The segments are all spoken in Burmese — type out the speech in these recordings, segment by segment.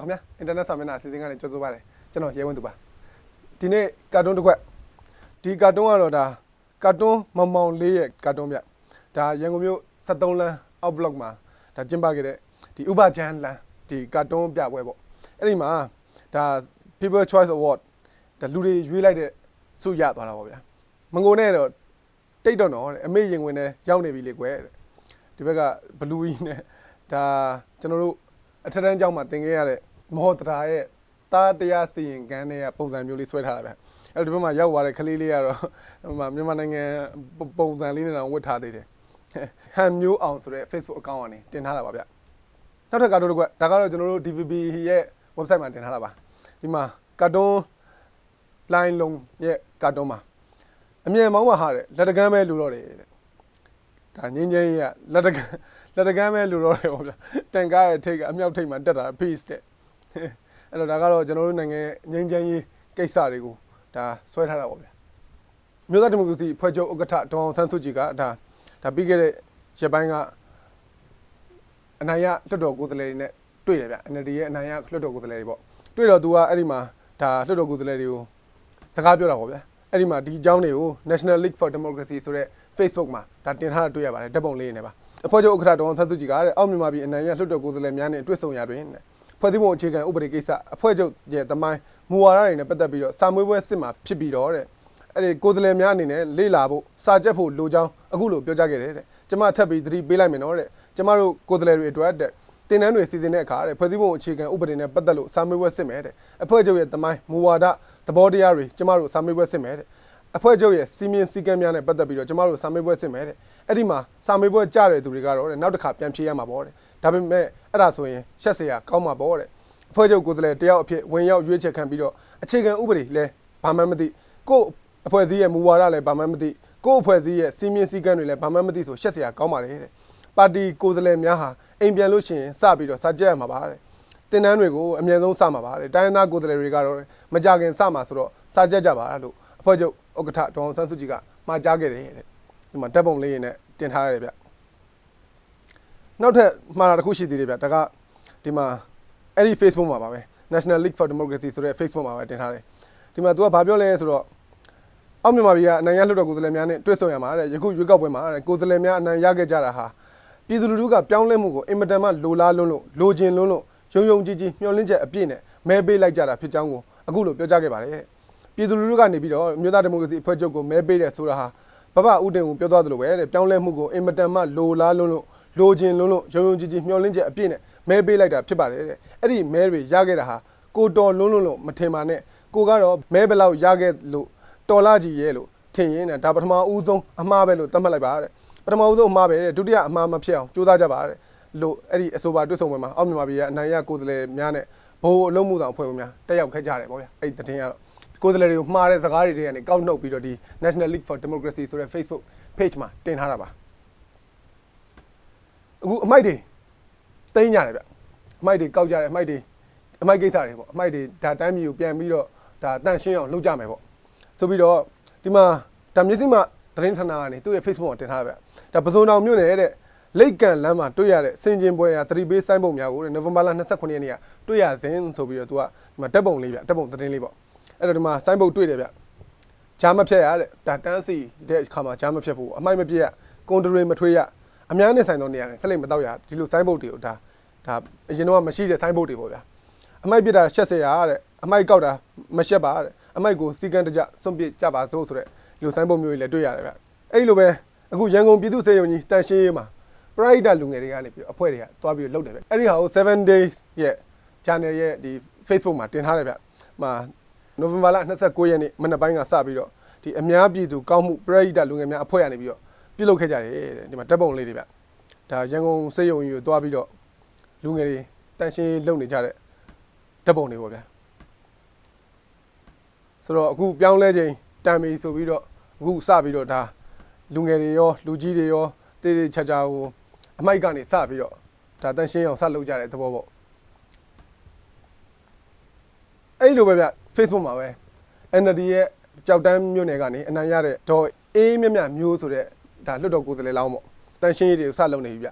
မင်္ဂလာပါခင်ဗျာအင်တာနက်စာမျက်နှာအစီအစဉ်ကနေကြိုဆိုပါရစေကျွန်တော်ရဲဝင်းသူပါဒီနေ့ကာတွန်းတစ်ခွက်ဒီကာတွန်းကတော့ဒါကာတွန်းမောင်မောင်လေးရဲ့ကာတွန်းဗျဒါရန်ကုန်မြို့73လမ်းအောက်ဘလော့မှာဒါကျင်းပခဲ့တဲ့ဒီဥပချမ်းလမ်းဒီကာတွန်းပြပွဲပေါ့အဲ့ဒီမှာဒါ People Choice Award ဒါလူတွေရွေးလိုက်တဲ့ဆုရသွားတာပေါ့ဗျာမငိုနဲ့တော့တိတ်တော့တော့တဲ့အမေရင်ဝင်နဲ့ရောက်နေပြီလေကွယ်တဲ့ဒီဘက်ကဘလူးကြီးနဲ့ဒါကျွန်တော်တို့အထက်တန်းကျောင်းမှာသင်ခဲ့ရတဲ့ မော်တရာရဲ့တားတရားစီရင်ကန်းတဲ့ပုံစံမျိုးလေးဆွဲထားတာဗျအဲ့ဒီဘက်မှာရောက်သွားတဲ့ကလေးလေးကတော့ဟိုမှာမြန်မာနိုင်ငံပုံစံလေးနဲ့တော့ဝတ်ထားသေးတယ်ဟန်မျိုးအောင်ဆိုတဲ့ Facebook account ကနေတင်ထားတာပါဗျနောက်ထပ်ကာတွန်းတစ်ခွက်ဒါကတော့ကျွန်တော်တို့ DVB ရဲ့ website မှာတင်ထားတာပါဒီမှာကာတွန်း line လုံးရဲ့ကာတွန်းမှာအမြဲမောင်းပါဟာတဲ့လက်တကမ်းပဲလူတော့တယ်တဲ့ဒါငင်းငင်းကြီးကလက်တကမ်းလက်တကမ်းပဲလူတော့တယ်ပေါ့ဗျာတန်ကားရဲ့ထိတ်ကအမြောက်ထိတ်မှာတက်တာ peace တဲ့ အဲ့တော့ဒါကတော့ကျွန်တော်တို့နိုင်ငံငင်းငင်းကြီးကိစ္စတွေကိုဒါဆွဲထားတာပေါ့ဗျာမြို့သားဒီမိုကရေစီဖွဲ့ချုပ်ဥက္ကဋ္ဌဒေါအောင်ဆန်းစုကြည်ကဒါဒါပြီးခဲ့တဲ့ရက်ပိုင်းကအနိုင်ရလွှတ်တော်ကိုယ်စားလှယ်တွေနဲ့တွေ့တယ်ဗျ NLD ရဲ့အနိုင်ရလွှတ်တော်ကိုယ်စားလှယ်တွေပေါ့တွေ့တော့သူကအဲ့ဒီမှာဒါလွှတ်တော်ကိုယ်စားလှယ်တွေကိုစကားပြောတာပေါ့ဗျာအဲ့ဒီမှာဒီအကြောင်းတွေကို National League for Democracy ဆိုတဲ့ Facebook မှာဒါတင်ထားတာတွေ့ရပါတယ်ဓာတ်ပုံလေးနဲ့ပါအဖွဲ့ချုပ်ဥက္ကဋ္ဌဒေါအောင်ဆန်းစုကြည်ကတဲ့အောက်မြန်မာပြည်အနိုင်ရလွှတ်တော်ကိုယ်စားလှယ်များနဲ့တွေ့ဆုံရတွင်တဲ့ ဖွဲ့စည်းပုံအခြေခံဥပဒေကိစ္စအဖွဲ့ချုပ်ရဲ့တမိုင်းမူဝါဒတွေနဲ့ပတ်သက်ပြီးတော့စာမွေးပွဲစစ်မှာဖြစ်ပြီးတော့တဲ့အဲ့ဒီကိုယ်စားလှယ်များအနေနဲ့လေ့လာဖို့စာကြက်ဖို့လိုကြောင်းအခုလိုပြောကြားခဲ့တယ်တဲ့ကျမထပ်ပြီးသတိပေးလိုက်မယ်နော်တဲ့ကျမတို့ကိုယ်စားလှယ်တွေအတွက်တဲ့တင်နန်းတွေစီစဉ်တဲ့အခါတဲ့ဖွဲ့စည်းပုံအခြေခံဥပဒေနဲ့ပတ်သက်လို့စာမေးပွဲစစ်မယ်တဲ့အဖွဲ့ချုပ်ရဲ့တမိုင်းမူဝါဒသဘောတရားတွေကျမတို့စာမေးပွဲစစ်မယ်တဲ့အဖွဲ့ချုပ်ရဲ့စီမင်းစည်းကမ်းများနဲ့ပတ်သက်ပြီးတော့ကျမတို့စာမေးပွဲစစ်မယ်တဲ့ အဲ့ဒီမှာစာမေးပွဲကြားတဲ့သူတွေကတော့တဲ့နောက်တစ်ခါပြန်ဖြေရမှာပေါ့တဲ့ဒါပေမဲ့အဲ့ဒါဆိုရင်ရှက်စရာကောင်းမှာပေါ့တဲ့အဖွဲ့ချုပ်ကိုယ်စားလှယ်တယောက်အဖြစ်ဝင်ရောက်ရွေးချယ်ခံပြီးတော့အခြေခံဥပဒေလဲဘာမှမသိကို့အဖွဲ့အစည်းရဲ့မူဝါဒလည်းဘာမှမသိကို့အဖွဲ့အစည်းရဲ့စီမင်းစည်းကမ်းတွေလည်းဘာမှမသိဆိုရှက်စရာကောင်းပါလေတဲ့ပါတီကိုယ်စားလှယ်များဟာအိမ်ပြန်လို့ရှိရင်စပြီးတော့စာကြက်ရမှာပါတဲ့တင်တန်းတွေကိုအမြဲဆုံးစမှာပါတဲ့တိုင်းရင်းသားကိုယ်စားလှယ်တွေကတော့မကြခင်စမှာဆိုတော့စာကြက်ကြပါလို့အဖွဲ့ချုပ်ဥက္ကဋ္ဌဒေါအောင်ဆန်းစုကြည်ကမှာကြားခဲ့တယ်တဲ့ ဒီမှာတပ်ပုံလေးရင်းနဲ့တင်ထားရတယ်ဗျနောက်ထပ်မှားတာတစ်ခုရှိသေးတယ်ဗျဒါကဒီမှာအဲ့ဒီ Facebook မှာပါပဲ National League for Democracy ဆိုတဲ့ Facebook မှာပဲတင်ထားတယ်ဒီမှာ तू ကဘာပြောလဲဆိုတော့အောက်မြန်မာပြည်ကအနိုင်ရလွှတ်တော်ကိုယ်စားလှယ်များနဲ့တွေ့ဆုံရမှာတဲ့ယခုရွေးကောက်ပွဲမှာတဲ့ကိုယ်စားလှယ်များအနိုင်ရခဲ့ကြတာဟာပြည်သူလူထုကပြောင်းလဲမှုကိုအင်မတန်မှလိုလားလွန်းလို့လိုချင်လွန်းလို့ယုံယုံကြည်ကြည်မျှော်လင့်ချက်အပြည့်နဲ့မဲပေးလိုက်ကြတာဖြစ်ကြောင်းကိုအခုလိုပြောကြားခဲ့ပါတယ်တဲ့ပြည်သူလူထုကနေပြီးတော့မြို့သားဒီမိုကရေစီအဖွဲ့ချုပ်ကိုမဲပေးတယ်ဆိုတာဟာ ဘဘဦးတင်ကိုပြောသွားသလိုပဲတဲ့ပြောင်းလဲမှုကိုအင်မတန်မှလိုလားလွန်းလို့လိုချင်လွန်းလို့ယုံယုံကြည်ကြည်မျှော်လင့်ချက်အပြည့်နဲ့မဲပေးလိုက်တာဖြစ်ပါတယ်တဲ့အဲ့ဒီမဲတွေရခဲ့တာဟာကိုတော်လွန်းလွန်းလို့မထင်ပါနဲ့ကိုကတော့မဲဘယ်လောက်ရခဲ့လို့တော်လာကြီးရဲ့လို့ထင်ရင်တဲ့ဒါပထမဦးဆုံးအမှားပဲလို့သတ်မှတ်လိုက်ပါတဲ့ပထမဦးဆုံးအမှားပဲတဲ့ဒုတိယအမှားမဖြစ်အောင်ကြိုးစားကြပါတဲ့လို့အဲ့ဒီအဆိုပါတွတ်ဆုံပွဲမှာအောက်မြန်မာပြည်ကအနိုင်ရကိုယ်စားလှယ်များနဲ့ဘိုးအလုံးမှုဆောင်အဖွဲ့ဝင်များတက်ရောက်ခဲ့ကြတယ်ပေါ့ဗျာအဲ့ဒီတည်င်းကတော့ ကိုယ်စားလှယ်တွေကိုမှားတဲ့စကားတွေတွေကနေကောက်နှုတ်ပြီးတော့ဒီ National League for Democracy ဆိုတဲ့ Facebook page မှာတင်ထားတာပါအခုအမိုက်တွေတိမ့်ကြတယ်ဗျအမိုက်တွေကောက်ကြတယ်အမိုက်တွေအမိုက်ကိစ္စတွေပေါ့အမိုက်တွေဒါတိုင်းမျိုးပြန်ပြီးတော့ဒါတန့်ရှင်းအောင်လုပ်ကြမယ်ပေါ့ဆိုပြီးတော့ဒီမှာဒါမျက်စိမှသတင်းဌာနကနေသူ့ရဲ့ Facebook မှာတင်ထားတာဗျဒါပစုံတောင်မြို့နယ်တဲ့လိတ်ကန်လမ်းမှာတွေ့ရတဲ့စင်ကျင်ပွဲရသတိပေးဆိုင်းပုံများကိုနိုဝင်ဘာလ29ရက်နေ့ကတွေ့ရစဉ်ဆိုပြီးတော့သူကဒီမှာတက်ပုံလေးဗျတက်ပုံသတင်းလေးပေါ့ အဲ့တော့ဒီမှာဆိုင်းပုံတွေ့တယ်ဗျဂျားမဖြတ်ရတဲ့ဒါတန်းစီတဲ့အခါမှာဂျားမဖြတ်ဖို့အမိုက်မပြည့်ရကွန်ဒရီမထွေးရအများနဲ့ဆိုင်သောနေရာတွေဆက်လက်မတော့ရဒီလိုဆိုင်းပုံတွေကိုဒါဒါအရင်တော့မရှိတဲ့ဆိုင်းပုံတွေပေါ့ဗျာအမိုက်ပြစ်တာရှက်စရာတဲ့အမိုက်ကောက်တာမရှက်ပါတဲ့အမိုက်ကိုစီကန်းတကြစွန့်ပစ်ကြပါစို့ဆိုတဲ့ဒီလိုဆိုင်းပုံမျိုးတွေလည်းတွေ့ရတယ်ဗျအဲ့လိုပဲအခုရန်ကုန်ပြည်သူ့စေယုံကြီးတန်ရှင်းရေးမှာပရိုက်တာလူငယ်တွေကနေပြီးတော့အဖွဲ့တွေကတွားပြီးတော့လုပ်တယ်ဗျအဲ့ဒီဟာကို7 days ရဲ့ channel ရဲ့ဒီ Facebook မှာတင်ထားတယ်ဗျမှာ နိုဝင်ဘာလ29ရက်နေ့မနက်ပိုင်းကစပြီးတော့ဒီအများပြည်သူကောင်းမှုပရိုက်တာလူငယ်များအဖွဲ့ကနေပြီးတော့ပြုလုပ်ခဲ့ကြတယ်တဲ့ဒီမှာတပ်ပုံလေးတွေဗျဒါရန်ကုန်စေယုံကြီးကိုတွားပြီးတော့လူငယ်တွေတန်ရှင်းလုပ်နေကြတဲ့တပ်ပုံတွေပေါ့ဗျာဆိုတော့အခုပြောင်းလဲချိန်တန်ပြီဆိုပြီးတော့အခုစပြီးတော့ဒါလူငယ်တွေရောလူကြီးတွေရောတေးသေးချာချာကိုအမိုက်ကနေစပြီးတော့ဒါတန်ရှင်းအောင်စလုပ်ကြတဲ့သဘောပေါ့ အဲ့လိုပဲဗျ Facebook မှာပဲ NLD ရဲ့ကြောက်တန်းမြို့နယ်ကနေအနိုင်ရတဲ့ဒေါ်အေးမြမြမျိုးဆိုတဲ့ဒါလွတ်တော်ကိုယ်စားလှယ်လောင်းပေါ့တန်ရှင်းရေးတွေကိုစလုပ်နေပြီဗျ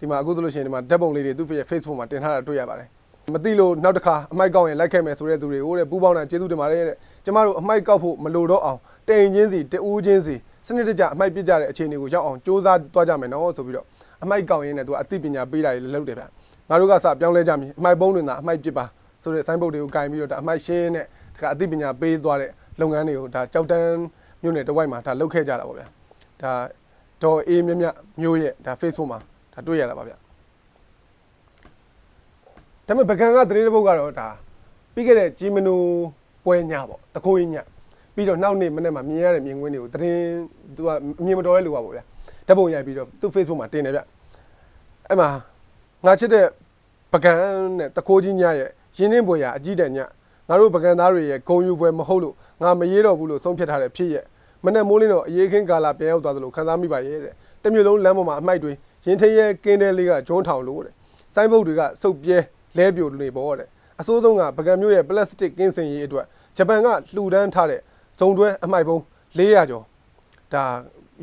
ဒီမှာအခုဆိုလို့ရှိရင်ဒီမှာဓာတ်ပုံလေးတွေသူ့ရဲ့ Facebook မှာတင်ထားတာတွေ့ရပါတယ်မသိလို့နောက်တစ်ခါအမိုက်ကောက်ရင်လိုက်ခဲ့မယ်ဆိုတဲ့သူတွေကိုတဲ့ပူပေါင်းတာကျေးဇူးတင်ပါတယ်တဲ့ကျမတို့အမိုက်ကောက်ဖို့မလိုတော့အောင်တိန်ချင်းစီတဦးချင်းစီစနစ်တကျအမိုက်ပြစ်ကြတဲ့အခြေအနေကိုရောက်အောင်စ조사သွားကြမယ်နော်ဆိုပြီးတော့အမိုက်ကောက်ရင်းနဲ့သူကအသိပညာပေးတာတွေလည်းလုပ်တယ်ဗျငါတို့ကစပြောင်းလဲကြမည်အမိုက်ပုံးတွေသာအမိုက်ပြစ်ပါ ဆိုတဲ့ဆိုင်းဘုတ်တွေကိုကင်ပြီးတော့ဒါအမိုက်ရှင်းနဲ့ဒါကအသိပညာပေးသွားတဲ့လုပ်ငန်းတွေကိုဒါကြောက်တန်းမြို့နယ်တစ်ဝိုက်မှာဒါလုပ်ခဲ့ကြတာပေါ့ဗျာဒါဒေါ်အေးမြမြမျိုးရဲ့ဒါ Facebook မှာဒါတွေ့ရတာပါဗျာဒါပေမဲ့ပကံကသတင်းတစ်ပုဒ်ကတော့ဒါပြီးခဲ့တဲ့ဂျီမနိုပွဲညပေါ့တခိုးကြီးညပြီးတော့နောက်နေ့မနေ့မှာမြင်ရတဲ့မြင်ကွင်းတွေကိုသတင်းသူကအမြင်မတော်တဲ့လူပါပေါ့ဗျာဓာတ်ပုံရိုက်ပြီးတော့သူ့ Facebook မှာတင်တယ်ဗျအဲ့မှာငါချစ်တဲ့ပကံနဲ့တခိုးကြီးညရဲ့ ရင်းနှင်းပွဲရာအကြည့်တဲ့ညငါတို့ပကံသားတွေရဲ့ဂုံယူပွဲမဟုတ်လို့ငါမရေးတော့ဘူးလို့ဆုံးဖြတ်ထားတဲ့ဖြစ်ရဲ့မနေ့မိုးလင်းတော့အရေးခင်းကာလာပြန်ရောက်သွားသလိုခံစားမိပါရဲ့တဲ့တမျိုးလုံးလမ်းပေါ်မှာအမိုက်တွေရင်ထရဲကင်းတဲလေးကဂျွန်းထောင်လို့တဲ့စိုင်းဘုတ်တွေကစုပ်ပြဲလဲပြိုနေပေါ့တဲ့အစိုးဆုံးကပကံမျိုးရဲ့ပလတ်စတစ်ကင်းစင်ရေးအတွက်ဂျပန်ကလှူဒန်းထားတဲ့ဇုံတွဲအမိုက်ပုံး400ကျော်ဒါ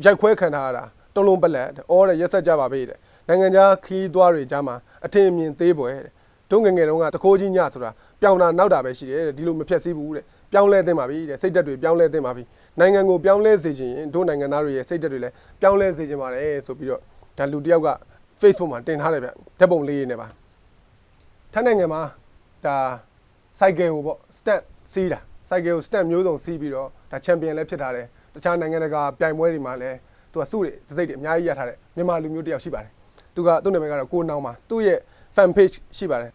ရိုက်ခွဲခံထားရတာတုံးလုံးပလက်အော်တဲ့ရက်ဆက်ကြပါပဲတဲ့နိုင်ငံခြားခီးသွားတွေကြားမှာအထင်အမြင်သေးပွဲတဲ့ ဒုငယ်ငယ်တုန်းကတကိုးကြီးညဆိုတာပြောင်းတာနောက်တာပဲရှိတယ်တဲ့ဒီလိုမဖြတ်စည်းဘူးတဲ့ပြောင်းလဲသင့်ပါပြီတဲ့စိတ်သက်တွေပြောင်းလဲသင့်ပါပြီနိုင်ငံကိုပြောင်းလဲစေချင်ရင်တို့နိုင်ငံသားတွေရဲ့စိတ်သက်တွေလည်းပြောင်းလဲစေချင်ပါတယ်ဆိုပြီးတော့ဒါလူတစ်ယောက်က Facebook မှာတင်ထားတယ်ဗျဓာတ်ပုံလေးရင်းနဲ့ပါထိုင်းနိုင်ငံမှာဒါစိုက်ကယ်ကိုပေါ့စတက်စီးတာစိုက်ကယ်ကိုစတက်မျိုးစုံစီးပြီးတော့ဒါချန်ပီယံလည်းဖြစ်ထားတယ်တခြားနိုင်ငံတကာပြိုင်ပွဲတွေမှာလည်းသူကစုတွေတစိမ့်တွေအများကြီးရထားတယ်မြန်မာလူမျိုးတစ်ယောက်ရှိပါတယ်သူကသူ့နာမည်ကတော့ကိုနောင်ပါသူ့ရဲ့ fan page ရှိပါတယ်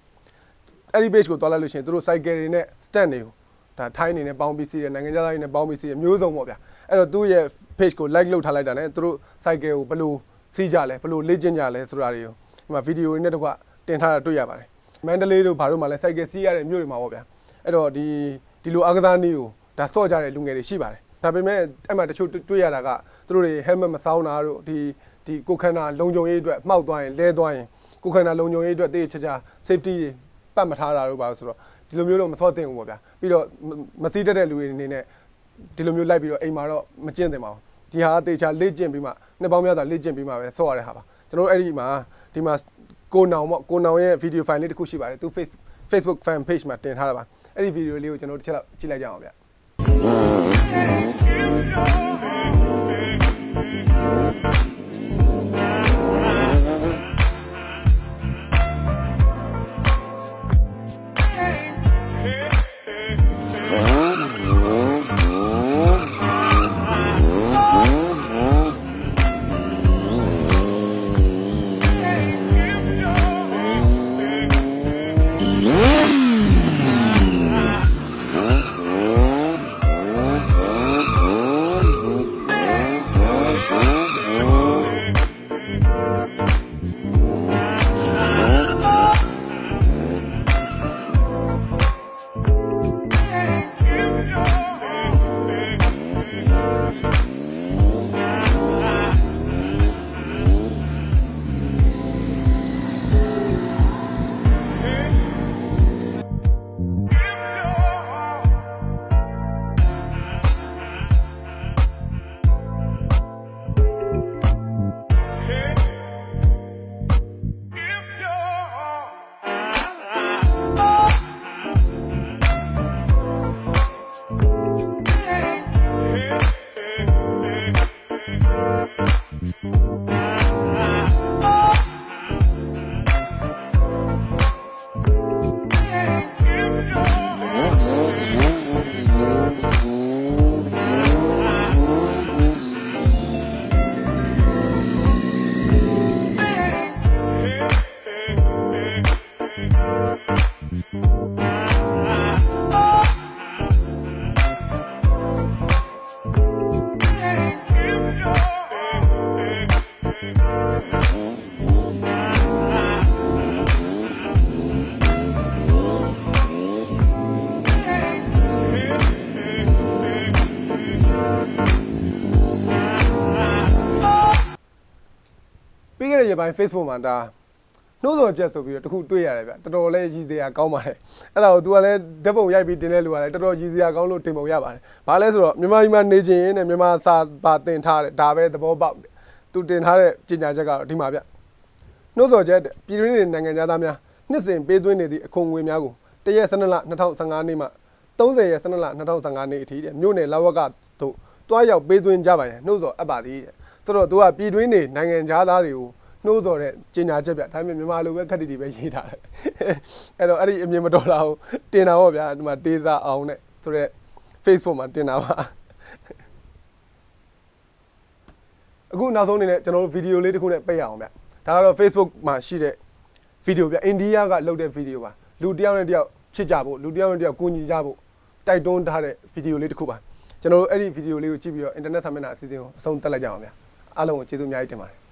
အဲ့ဒီ page ကိုတွားလိုက်လို့ရှိရင်သူတို့စိုက်ကယ်တွေနဲ့ stand တွေကိုဒါထိုင်းအနေနဲ့ပေါင်းပြီးစီးတယ်နိုင်ငံခြားသားတွေနဲ့ပေါင်းပြီးစီးတယ်မျိုးစုံပေါ့ဗျာအဲ့တော့သူ့ရဲ့ page ကို like လုပ်ထားလိုက်တာ ਨੇ သူတို့စိုက်ကယ်ကိုဘယ်လိုစီးကြလဲဘယ်လိုလေ့ကျင့်ကြလဲဆိုတာတွေကိုဒီမှာဗီဒီယိုတွေနဲ့တကွတင်ထားတာတွေ့ရပါတယ်မန္တလေးတို့ဘာတို့မှလည်းစိုက်ကယ်စီးရတဲ့မြို့တွေမှာပေါ့ဗျာအဲ့တော့ဒီဒီလိုအားကစားနည်းကိုဒါစော့ကြတဲ့လူငယ်တွေရှိပါတယ်ဒါပေမဲ့အဲ့မှာတချို့တွေ့ရတာကသူတို့တွေ helmet မစောင်းတာတို့ဒီဒီကိုခန္ဓာလုံခြုံရေးအတွက်မှောက်သွားရင်လဲသွားရင်ကိုခန္ဓာလုံခြုံရေးအတွက်တေးချာချာ safety တွေ ပတ်မထားတာတို့ပါဆိုတော့ဒီလိုမျိုးတော့မစော့သင့်ဘူးပေါ့ဗျာပြီးတော့မစီးတတ်တဲ့လူတွေအနေနဲ့ဒီလိုမျိုးလိုက်ပြီးတော့အိမ်မှာတော့မကျင့်သင့်ပါဘူးဒီဟာတေချာလေ့ကျင့်ပြီးမှနှစ်ပေါင်းများစွာလေ့ကျင့်ပြီးမှပဲစော့ရတဲ့ဟာပါကျွန်တော်တို့အဲ့ဒီမှာဒီမှာကိုနောင်ပေါ့ကိုနောင်ရဲ့ဗီဒီယိုဖိုင်လေးတစ်ခုရှိပါတယ်သူ Face Facebook fan page မှာတင်ထားတာပါအဲ့ဒီဗီဒီယိုလေးကိုကျွန်တော်တို့တစ်ချက်လောက်ကြည့်လိုက်ကြအောင်ဗျ ပြီးခဲ့တဲ့ရက်ပိုင်း Facebook မှာဒါနှိုးဆော်ချက်ဆိုပြီးတော့တခုတွေ့ရတယ်ဗျတော်တော်လေးရည်စရာကောင်းပါတယ်အဲ့ဒါကို तू ကလည်းဓာတ်ပုံရိုက်ပြီးတင်တဲ့လူကလည်းတော်တော်ရည်စရာကောင်းလို့တင်ပုံရပါတယ်ဘာလဲဆိုတော့မြန်မာပြည်မှာနေချင်းနဲ့မြန်မာစာပါတင်ထားတယ်ဒါပဲသဘောပေါက်တယ် तू တင်ထားတဲ့ကြေညာချက်ကတော့ဒီမှာဗျနှိုးဆော်ချက်ပြည်တွင်းနိုင်ငံသားများနှစ်စဉ်ပေးသွင်းနေသည့်အခွန်ငွေများကိုတရက်12လ2015နေ့မှ30ရက်12လ2015နေ့အထိတဲ့မြို့နယ်လာဝကတို့တွားရောက်ပေးသွင်းကြပါရန်နှိုးဆော်အပ်ပါသည်တဲ့ဆိုတော့သူကပြည်တွင်းနေနိုင်ငံသားတွေကို နှိုးဆော်တဲ့ကြေညာချက်ပြဒါပေမဲ့မြန်မာလိုပဲခက်တီတီပဲရေးထားတယ်အဲ့တော့အဲ့ဒီအမြင်မတော်တာကိုတင်တာပေါ့ဗျာဒီမှာဒေတာအောင်နဲ့ဆိုတော့ Facebook မှာတင်တာပါအခုနောက်ဆုံးအနေနဲ့ကျွန်တော်တို့ဗီဒီယိုလေးတစ်ခုနဲ့ပိတ်ရအောင်ဗျဒါကတော့ Facebook မှာရှိတဲ့ဗီဒီယိုဗျအိန္ဒိယကလုပ်တဲ့ဗီဒီယိုပါလူတစ်ယောက်နဲ့တစ်ယောက်ချစ်ကြဖို့လူတစ်ယောက်နဲ့တစ်ယောက်ကူညီကြဖို့တိုက်တွန်းထားတဲ့ဗီဒီယိုလေးတစ်ခုပါကျွန်တော်တို့အဲ့ဒီဗီဒီယိုလေးကိုကြည့်ပြီးတော့ internet ဆာမျက်နှာအစီအစဉ်ကိုအဆုံးသတ်လိုက်ကြအောင်ဗျအားလုံးကိုကျေးဇူးအများကြီးတင်ပါတယ်